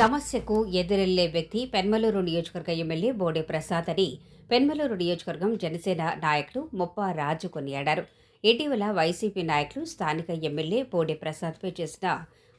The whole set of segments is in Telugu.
సమస్యకు ఎదురెళ్ళే వ్యక్తి పెన్మలూరు నియోజకవర్గ ఎమ్మెల్యే బోడే ప్రసాద్ అని పెన్మలూరు నియోజకవర్గం జనసేన నాయకులు ముప్పా రాజు కొనియాడారు. ఇటీవల వైసీపీ నాయకులు స్థానిక ఎమ్మెల్యే బోడే ప్రసాద్పై చేసిన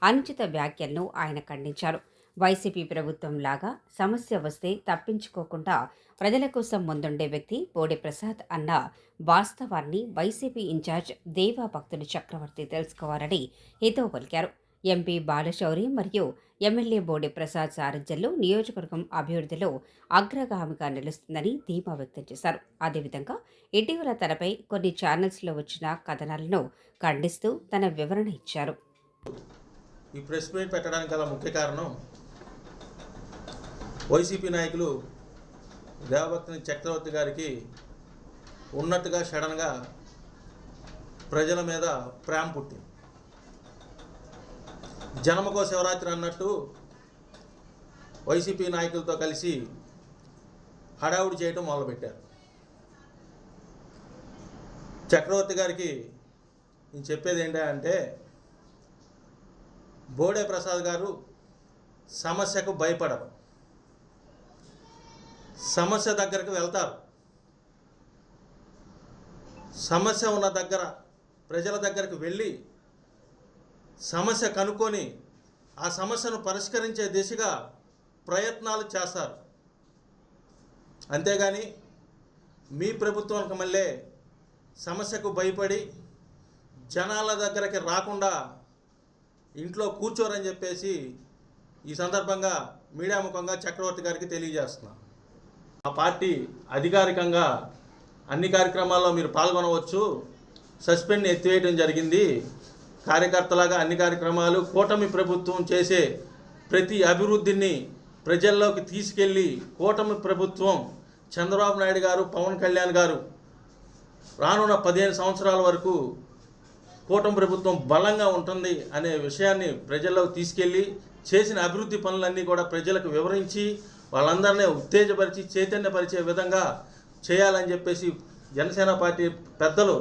అనుచిత వ్యాఖ్యలను ఆయన ఖండించారు. వైసీపీ ప్రభుత్వం లాగా సమస్య వస్తే తప్పించుకోకుండా ప్రజల కోసం ముందుండే వ్యక్తి బోడే ప్రసాద్ అన్న వాస్తవాన్ని వైసీపీ ఇన్ఛార్జ్ దేవా భక్తులు చక్రవర్తి తెలుసుకోవాలని హితవు పలికారు. ఎంపీ బాలశౌరి మరియు ఎమ్మెల్యే బోడి ప్రసాద్ సారథ్యంలో నియోజకవర్గం అభివృద్ధిలో అగ్రగామిగా నిలుస్తుందని ధీమా వ్యక్తం చేశారు. అదేవిధంగా ఇటీవల తనపై కొన్ని ఛానల్స్లో వచ్చిన కథనాలను ఖండిస్తూ తన వివరణ ఇచ్చారు. ఈ ప్రెస్ మీట్ పెట్టడానికి గల ముఖ్య కారణం వైసీపీ నాయకులు దేవభక్తిని చక్రవర్తి గారికి ఉన్నట్టుగా సడన్గా ప్రజల మీద ప్రేమ పుట్టింది. జనమకో శివరాత్రి అన్నట్టు వైసీపీ నాయకులతో కలిసి హడావుడి చేయటం మొదలుపెట్టారు. చక్రవర్తి గారికి నేను చెప్పేది ఏంటంటే బోడే ప్రసాద్ గారు సమస్యకు భయపడరు. సమస్య దగ్గరకు వెళ్తారు. సమస్య ఉన్న దగ్గర ప్రజల దగ్గరకు వెళ్ళి సమస్య కనుక్కొని ఆ సమస్యను పరిష్కరించే దిశగా ప్రయత్నాలు చేస్తారు. అంతేగాని మీ ప్రభుత్వానికి మళ్ళీ సమస్యకు భయపడి జనాల దగ్గరకి రాకుండా ఇంట్లో కూర్చోరని చెప్పేసి ఈ సందర్భంగా మీడియా ముఖంగా చక్రవర్తి గారికి తెలియజేస్తున్నా. ఆ పార్టీ అధికారికంగా అన్ని కార్యక్రమాల్లో మీరు పాల్గొనవచ్చు. సస్పెండ్ ఎత్తివేయడం జరిగింది. కార్యకర్తలాగా అన్ని కార్యక్రమాలు కూటమి ప్రభుత్వం చేసే ప్రతి అభివృద్ధిని ప్రజల్లోకి తీసుకెళ్ళి కూటమి ప్రభుత్వం చంద్రబాబు నాయుడు గారు పవన్ కళ్యాణ్ గారు రానున్న పదిహేను సంవత్సరాల వరకు కూటమి ప్రభుత్వం బలంగా ఉంటుంది అనే విషయాన్ని ప్రజల్లోకి తీసుకెళ్ళి చేసిన అభివృద్ధి పనులన్నీ కూడా ప్రజలకు వివరించి వాళ్ళందరినీ ఉత్తేజపరిచి చైతన్యపరిచే విధంగా చేయాలని చెప్పేసి జనసేన పార్టీ పెద్దలు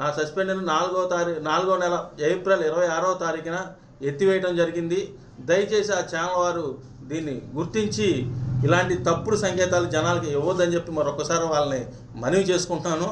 నా సస్పెండ్ నాలుగో తారీఖు నాలుగో నెల ఏప్రిల్ ఇరవై ఆరో తారీఖున ఎత్తివేయడం జరిగింది. దయచేసి ఆ ఛానల్ వారు దీన్ని గుర్తించి ఇలాంటి తప్పుడు సంకేతాలు జనాలకి ఇవ్వద్దని చెప్పి మరొకసారి వాళ్ళని మనవి చేసుకుంటున్నాను.